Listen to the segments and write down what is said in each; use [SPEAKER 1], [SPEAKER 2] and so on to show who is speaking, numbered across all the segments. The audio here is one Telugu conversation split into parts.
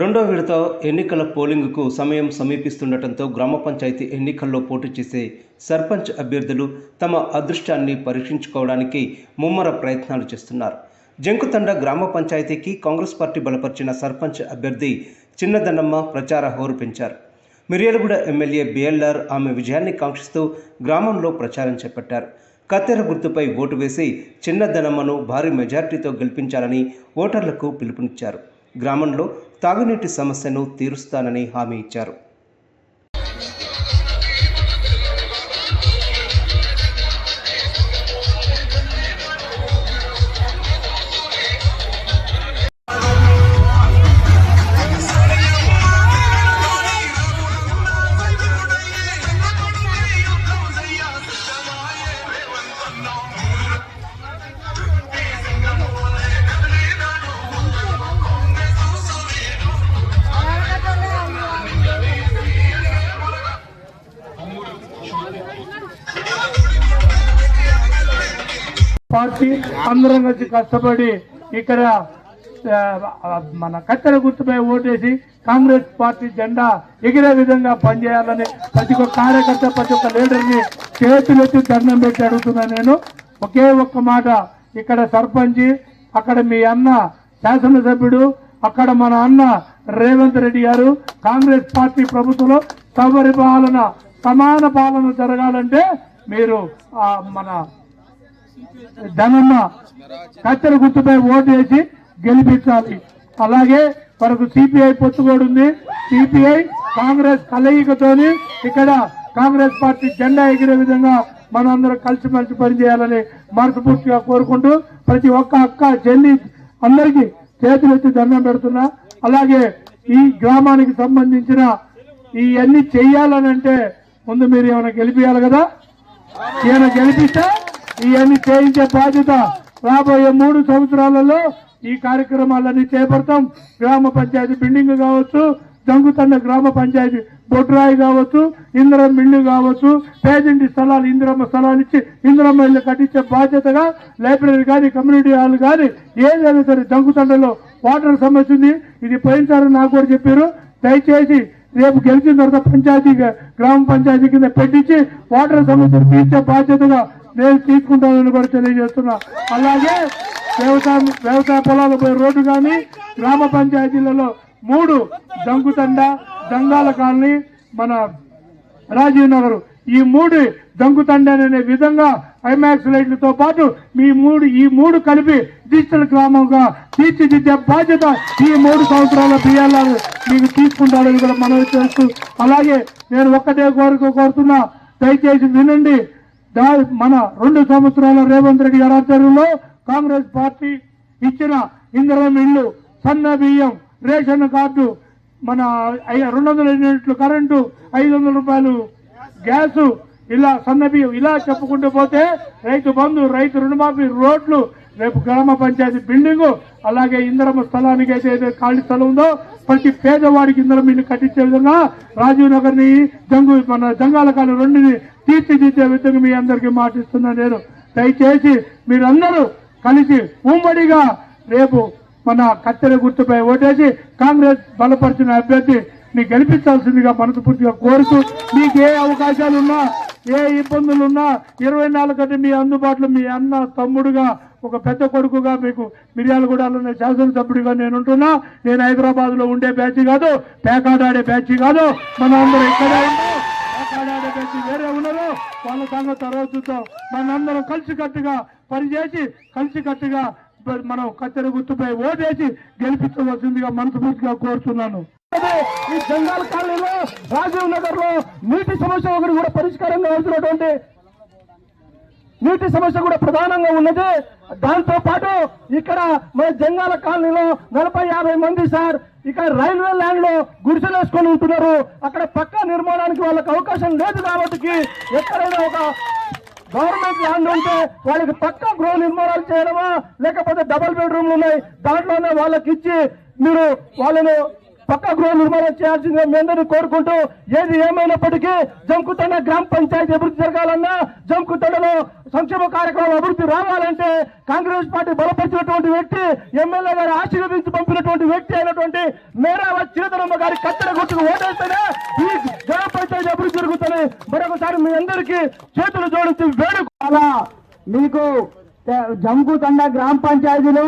[SPEAKER 1] రెండో విడత ఎన్నికల పోలింగ్కు సమయం సమీపిస్తుండటంతో గ్రామ పంచాయతీ ఎన్నికల్లో పోటీ చేసే సర్పంచ్ అభ్యర్థులు తమ అదృష్టాన్ని పరీక్షించుకోవడానికి ముమ్మర ప్రయత్నాలు చేస్తున్నారు. జంకుతండ గ్రామ పంచాయతీకి కాంగ్రెస్ పార్టీ బలపరిచిన సర్పంచ్ అభ్యర్థి చిన్నదన్నమ్మ ప్రచార హోరు పెంచారు. మిర్యాలగూడ ఎమ్మెల్యే బిఎల్ఆర్ ఆమె విజయాన్ని కాంక్షిస్తూ గ్రామంలో ప్రచారం చేపట్టారు. కత్తెర గుర్తుపై ఓటు వేసి చిన్నదనమ్మను భారీ మెజార్టీతో గెలిపించాలని ఓటర్లకు పిలుపునిచ్చారు. గ్రామంలో తాగునీటి సమస్యను తీరుస్తానని హామీ ఇచ్చారు.
[SPEAKER 2] పార్టీ అందరం కలిసి కష్టపడి ఇక్కడ మన కత్తెర గుర్తుపై ఓటేసి కాంగ్రెస్ పార్టీ జెండా ఎగిరే విధంగా పనిచేయాలని ప్రతి ఒక్క కార్యకర్త ప్రతి ఒక్క లీడర్ని చేతులెత్తి దండం పెట్టి అడుగుతున్నా నేను. ఒకే ఒక్క మాట ఇక్కడ సర్పంచ్ అక్కడ మీ అన్న శాసనసభ్యుడు అక్కడ మన అన్న రేవంత్ రెడ్డి గారు కాంగ్రెస్ పార్టీ ప్రభుత్వంలో సవరి పాలన సమాన పాలన జరగాలంటే మీరు మన ధనమ్మ కత్తెర గుర్తుపై ఓటు వేసి గెలిపించాలి. అలాగే మనకు సిపిఐ పొత్తుకోడు ఉంది. సిపిఐ కాంగ్రెస్ కలయికతోని ఇక్కడ కాంగ్రెస్ పార్టీ జెండా ఎగిరే విధంగా మనందరం కలిసిమెలిసి పనిచేయాలని మనస్ఫూర్తిగా కోరుకుంటూ ప్రతి ఒక్క అక్క చెల్లి అందరికీ చేతులెత్తి దండం పెడుతున్నా. అలాగే ఈ గ్రామానికి సంబంధించిన ఇవన్నీ చెయ్యాలనంటే ముందు మీరు ఏమైనా గెలిపియాలి కదా? ఈయన గెలిపిస్తే ఇవన్నీ చేయించే బాధ్యత రాబోయే మూడు సంవత్సరాలలో ఈ కార్యక్రమాలన్నీ చేపడతాం. గ్రామ పంచాయతీ బిల్డింగ్ కావచ్చు జంగుతండ గ్రామ పంచాయతీ బొడ్రాయి కావచ్చు ఇందిరం ఇల్లు కావచ్చు పేదింటి స్థలాలు ఇందిరమ్మ స్థలాలు ఇచ్చి ఇందిరమ్మ ఇల్లు కట్టించే బాధ్యతగా లైబ్రరీ కానీ కమ్యూనిటీ హాల్ కానీ ఏదైనా సరే జంగుతండలో వాటర్ సమస్య ఉంది. ఇది పోయినసారి నాకు కూడా చెప్పారు. దయచేసి రేపు గెలిచిన తర్వాత పంచాయతీ గ్రామ పంచాయతీ కింద పెట్టించి వాటర్ సమస్యను తీర్చే బాధ్యతగా నేను తీసుకుంటానని కూడా తెలియజేస్తున్నా. అలాగే వ్యవసాయ వ్యవసాయ పొలాలు పోయే రోడ్డు కానీ గ్రామ పంచాయతీలలో మూడు దంకుతండ దంగాల కాలనీ మన రాజీవ్ నగర్. ఈ మూడు దంకుతండ అనే విధంగా ఐమాక్స్ లైట్లతో పాటు మీ మూడు ఈ మూడు కలిపి డిజిటల్ గ్రామంగా తీర్చిదిద్దే బాధ్యత ఈ మూడు సంవత్సరాల బియ్యాలను మీకు తీసుకుంటారని కూడా మనవి చేస్తూ అలాగే నేను ఒక్కటే కోరిక కోరుతున్నా దయచేసి వినండి. మన రెండు సంవత్సరాల రేవంత్ రెడ్డి గారి ఆధ్వర్యంలో కాంగ్రెస్ పార్టీ ఇచ్చిన ఇందిరం ఇల్లు సన్న బియ్యం రేషన్ కార్డు మన రెండు వందల యూనిట్లు కరెంటు ఐదు వందల రూపాయలు గ్యాసు ఇలా సన్న బియ్యం ఇలా చెప్పుకుంటూ పోతే రైతు బంధు రైతు రుణమాఫీ రోడ్లు రేపు గ్రామ పంచాయతీ బిల్డింగ్ అలాగే ఇందిరమ్మ స్థలానికి అయితే ఖాళీ స్థలం ఉందో ప్రతి పేదవాడికి ఇందిరం మీరు కట్టించే విధంగా రాజీవ్ నగర్ని జంగు మన జంగాల కాలు రెండుని తీర్చిదిద్దే విధంగా మీ అందరికీ మాటిస్తున్నా నేను. దయచేసి మీరందరూ కలిసి ఉమ్మడిగా రేపు మన కత్తెర గుర్తుపై ఓటేసి కాంగ్రెస్ బలపరిచిన అభ్యర్థి ని గెలిపించాల్సిందిగా మనస్ఫూర్తిగా కోరుతూ మీకు ఏ అవకాశాలున్నా ఏ ఇబ్బందులున్నా ఇరవై నాలుగు గంటలు మీ అందుబాటులో మీ అన్న తమ్ముడుగా ఒక పెద్ద కొడుకుగా మీకు మిర్యాలగూడలోనే శాసనసభ్యుడిగా నేను ఉంటున్నా నేను హైదరాబాద్లో ఉండే బ్యాచ్ కాదు పేకాడాడే బ్యాచ్ కాదు. మన అందరూ ఇక్కడే పేకాడాడే బ్యాచ్ వేరే ఉన్నారు. వాళ్ళ సంగతి తర్వాత చూద్దాం. మనందరం కలిసికట్టుగా పనిచేసి కలిసికట్టుగా మనం కత్తెర గుర్తుపై ఓటేసి గెలిపించవలసిందిగా మనస్ఫూర్తిగా కోరుతున్నాను. ఈ జంగాల కాలనీలో రాజీవ్ నగర్లో నీటి సమస్య ఒకటి కూడా పరిష్కారం కావాల్సినటువంటి నీటి సమస్య కూడా ప్రధానంగా ఉన్నది. దాంతో పాటు ఇక్కడ మన జంగాల కాలనీలో నలభై యాభై మంది సార్ ఇక్కడ రైల్వే ల్యాండ్లో గుడిసెలు వేసుకొని ఉంటున్నారు. అక్కడ పక్కా నిర్మాణానికి వాళ్ళకి అవకాశం లేదు కాబట్టి ఎక్కడైనా ఒక గవర్నమెంట్ ల్యాండ్ ఉంటే వాళ్ళకి పక్క గృహ నిర్మాణాలు చేయడమా? లేకపోతే డబుల్ బెడ్రూమ్లు ఉన్నాయి. దాంట్లోనే వాళ్ళకి ఇచ్చి మీరు వాళ్ళను
[SPEAKER 3] పక్క గృహ నిర్మాణం చేయాల్సిందిగా మీ కోరుకుంటూ ఏది ఏమైనప్పటికీ జంకుతండ గ్రామ పంచాయతీ అభివృద్ధి జరగాలన్నా జంకుతండలో సంక్షేమ కార్యక్రమాలు అభివృద్ధి రావాలంటే కాంగ్రెస్ పార్టీ బలపరిచినటువంటి వ్యక్తి ఎమ్మెల్యే గారు ఆశీర్వదించి పంపినటువంటి వ్యక్తి అయినటువంటి మేరావ చిరతరమ్మ గారి కత్తెర గుర్తుకు ఓటేస్తేనే ఈ గ్రామ పంచాయతీ అభివృద్ధి జరుగుతుంది. మరొకసారి మీ అందరికీ చేతులు జోడించి
[SPEAKER 4] వేడుకోవాలా? మీకు జంకుతండ గ్రామ పంచాయతీలో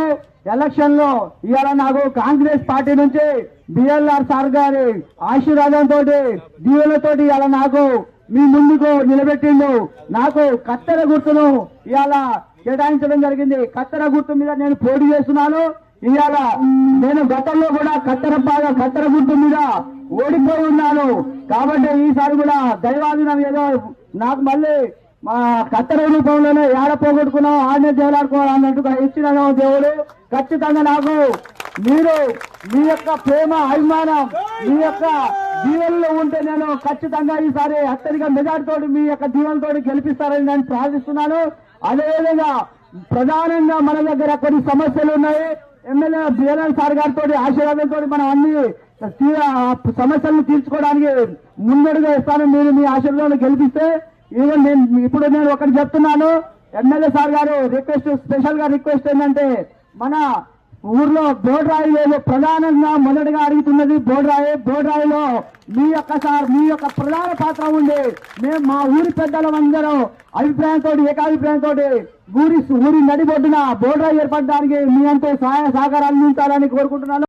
[SPEAKER 4] ఎలక్షన్లో ఇవాళ నాకు కాంగ్రెస్ పార్టీ నుంచి బిఎల్ఆర్ సార్ గారి ఆశీర్వాదంతో దీవులతో ఇవాళ నాకు మీ ముందుకు నిలబెట్టిండు. నాకు కత్తెర గుర్తును ఇవాళ కేటాయించడం జరిగింది. కత్తెర గుర్తు మీద నేను పోటీ చేస్తున్నాను. ఇవాళ నేను గతంలో కూడా కత్తెర బాగా కత్తెర గుర్తు మీద ఓడిపోయి ఉన్నాను. కాబట్టి ఈసారి కూడా దైవాధీనం ఏదో నాకు మళ్ళీ మా కత్తెర రూపంలోనే ఏడ పోగొట్టుకున్నాం ఆడనే దేవులాడుకోవాలి అన్నట్టుగా ఇచ్చిన దేవుడు. ఖచ్చితంగా నాకు మీరు మీ యొక్క ప్రేమ అభిమానం మీ యొక్క దీవెనలో ఉంటే నేను ఖచ్చితంగా ఈసారి అత్యధిక మెజార్టీతో మీ యొక్క దీవెనతోటి గెలిపిస్తారని నేను ప్రార్థిస్తున్నాను. అదేవిధంగా ప్రధానంగా మన దగ్గర కొన్ని సమస్యలు ఉన్నాయి. ఎమ్మెల్యే బిఎల్ఎన్ సార్ గారితో ఆశీర్వాదంతో మనం అన్ని సమస్యలను తీర్చుకోవడానికి ముందడుగా ఇస్తాను మీరు మీ ఆశీర్వాదం గెలిపిస్తే ఈవెన్ నేను ఇప్పుడు నేను ఒకటి చెప్తున్నాను ఎమ్మెల్యే సార్ గారు రిక్వెస్ట్ స్పెషల్గా రిక్వెస్ట్ ఏంటంటే మన ఊర్లో బోర్రాయి ప్రధానంగా మొదటగా అడుగుతున్నది బోర్రాయి బోర్రాయిలో మీ యొక్క సార్ మీ యొక్క ప్రధాన పాత్ర ఉంది మేము మా ఊరి పెద్దలందరం అభిప్రాయంతో ఏకాభిప్రాయంతో ఊరి ఊరి నడిబొడ్డున బోర్రాయి ఏర్పడడానికి మీ అంతా సహాయ సహకారాలు అందించాలని కోరుకుంటున్నాను.